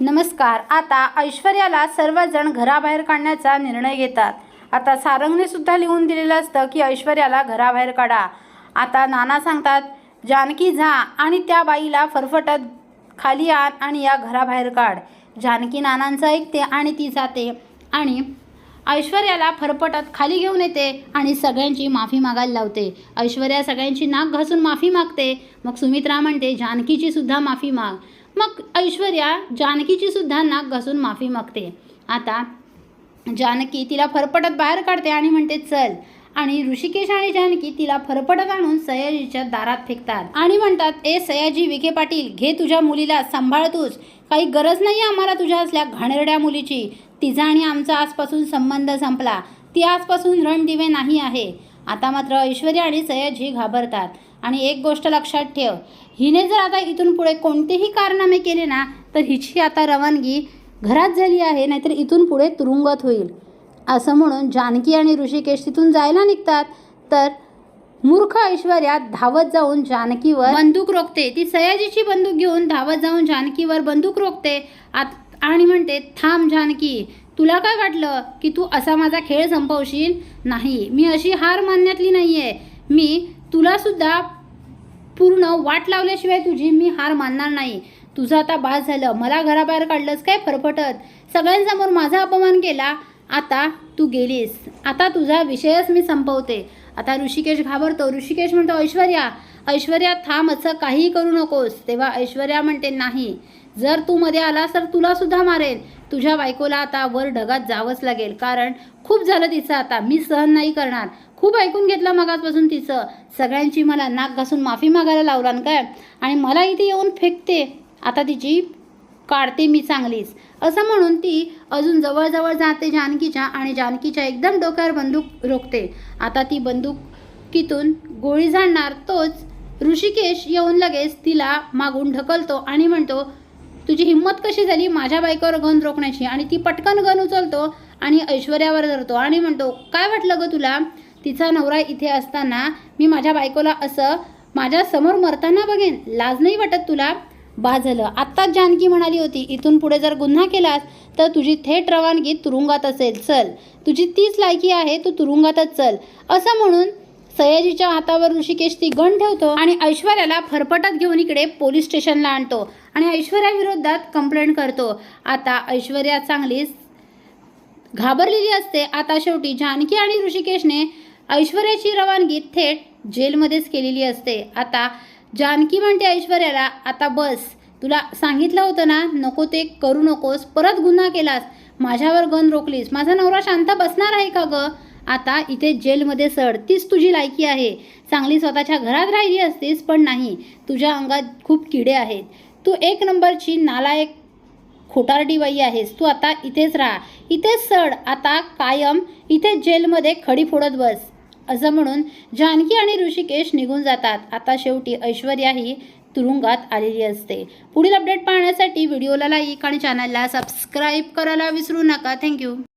नमस्कार. आता ऐश्वर्याला सर्वजण घराबाहेर काढण्याचा निर्णय घेतात. आता सारंगने सुद्धा लिहून दिलेलं असतं की ऐश्वर्याला घराबाहेर काढा. आता नाना सांगतात जानकी जा आणि त्या बाईला फरफटत खाली आण आणि या घराबाहेर काढ. जानकी नानांचं ऐकते आणि ती जाते आणि ऐश्वर्याला फरफटत खाली घेऊन येते आणि सगळ्यांची माफी मागायला लावते. ऐश्वर्या सगळ्यांची नाक घासून माफी मागते. मग सुमित्रा म्हणते जानकीची सुद्धा माफी माग. मग ऐश्वर्या जानकीची सुद्धा नाक घासून माफी मागते. आता जानकी तिला फरफटत बाहेर काढते आणि म्हणते चल आणि ऋषिकेश आणि जानकी तिला फरफटत आणून सयाजीच्या दारात फेकतात. आणि म्हणतात ए सयाजी विखे पाटील घे तुझ्या मुलीला सांभाळ तूच. काही गरज नाही आम्हाला तुझ्या असल्या घाणेरड्या मुलीची. तिचा आणि आमचा आजपासून संबंध संपला. ती आजपासून रणदिवे नाही आहे. आता मात्र ऐश्वर्या आणि सयाजी घाबरतात. आणि एक गोष्ट लक्षात ठेव. हिने जर आता इथून पुढे कोणतेही कारनामे केले ना तर हिची आता रवानगी घरात झाली आहे नाहीतर इथून पुढे तुरुंगात होईल. असं म्हणून जानकी आणि ऋषिकेश तिथून जायला निघतात. तर मूर्ख ऐश्वर्या धावत जाऊन जानकीवर बंदूक रोखते. ती सयाजीची बंदूक घेऊन धावत जाऊन जानकीवर बंदूक रोखते. आत आणि म्हणते थांब जानकी तुला काय वाटलं की तू असा माझा खेळ संपवशील नाही? मी अशी हार मानण्यातली नाही आहे मी तुलासुद्धा पूर्ण वाट लावल्याशिवाय तुझी मी हार मानणार नाही. तुझं आता बास झालं. मला घराबाहेर काढलंस काय फरफटत? सगळ्यांसमोर माझा अपमान केला. आता तू गेलीस. आता तुझा विषयच मी संपवते. आता ऋषिकेश घाबरतो. ऋषिकेश म्हणतो ऐश्वर्या ऐश्वर्या थांब असं काहीही करू नकोस. तेव्हा ऐश्वर्या म्हणते नाही. जर तू मध्ये आलास तर तुला सुद्धा मारेल. तुझ्या बायकोला आता वर ढगात जावंच लागेल. कारण खूप झालं तिचं आता. मी सहन नाही करणार. खूप ऐकून घेतलं मगाचपासून तिचं. सगळ्यांची मला नाक घासून माफी मागायला लावला काय? आणि मला इथे येऊन फेकते. आता तिची काढते मी चांगलीच. असं म्हणून ती अजून जवळजवळ जाते जानकीच्या आणि जानकीच्या एकदम डोक्यावर बंदूक रोखते. आता ती बंदुकीतून गोळी झाडणार तोच ऋषिकेश येऊन लगेच तिला मागून ढकलतो आणि म्हणतो तुझी हिंमत कशी झाली माझ्या बायकोवर गन रोखण्याची? आणि ती पटकन गन उचलतो आणि ऐश्वर्यावर धरतो आणि म्हणतो काय वाटलं गं तुला? तिचा नवरा इथे असताना मी माझ्या बायकोला असं माझ्यासमोर मरताना बघेन. लाज नाही वाटत तुला? बा झालं आत्ताच जानकी म्हणाली होती इथून पुढे जर गुन्हा केलास तर तुझी थेट रवानगी तुरुंगात असेल. चल. तुझी तीच लायकी आहे तू तुरुंगातच चल. असं म्हणून सयाजीच्या हातावर ऋषिकेश ती गण ठेवतो आणि ऐश्वर्याला फरफटत घेऊन इकडे पोलीस स्टेशनला आणतो आणि ऐश्वर्याविरोधात कंप्लेंट करतो. आता ऐश्वर्या चांगलीच घाबरलेली असते. आता शेवटी जानकी आणि ऋषिकेशने ऐश्वर्याची रवानगी थेट जेलमध्येच केलेली असते. आता जानकी म्हणते ऐश्वर्याला आता बस. तुला सांगितलं होतं ना नको ते करू नकोस. परत गुन्हा केलास. माझ्यावर गन रोखलीस. माझा नवरा शांत बसणार आहे का ग? आता इथे जेलमध्ये सड तीच तुझी लायकी आहे. चांगली स्वतःच्या घरात राहिली असतीस पण नाही. तुझ्या अंगात खूप किडे आहेत. तू एक नंबरची नालायक खोटारडी बाई आहेस. तू आता इथेच राहा. इथेच सड. आता कायम इथे जेलमध्ये खडी फोडत बस. असं म्हणून जानकी आणि ऋषिकेश निघून जातात. आता शेवटी ऐश्वर्या ही तुरुंगात आलेली असते. पुढील अपडेट पाहण्यासाठी व्हिडिओला लाईक आणि चॅनलला सबस्क्राईब करायला विसरू नका. थँक्यू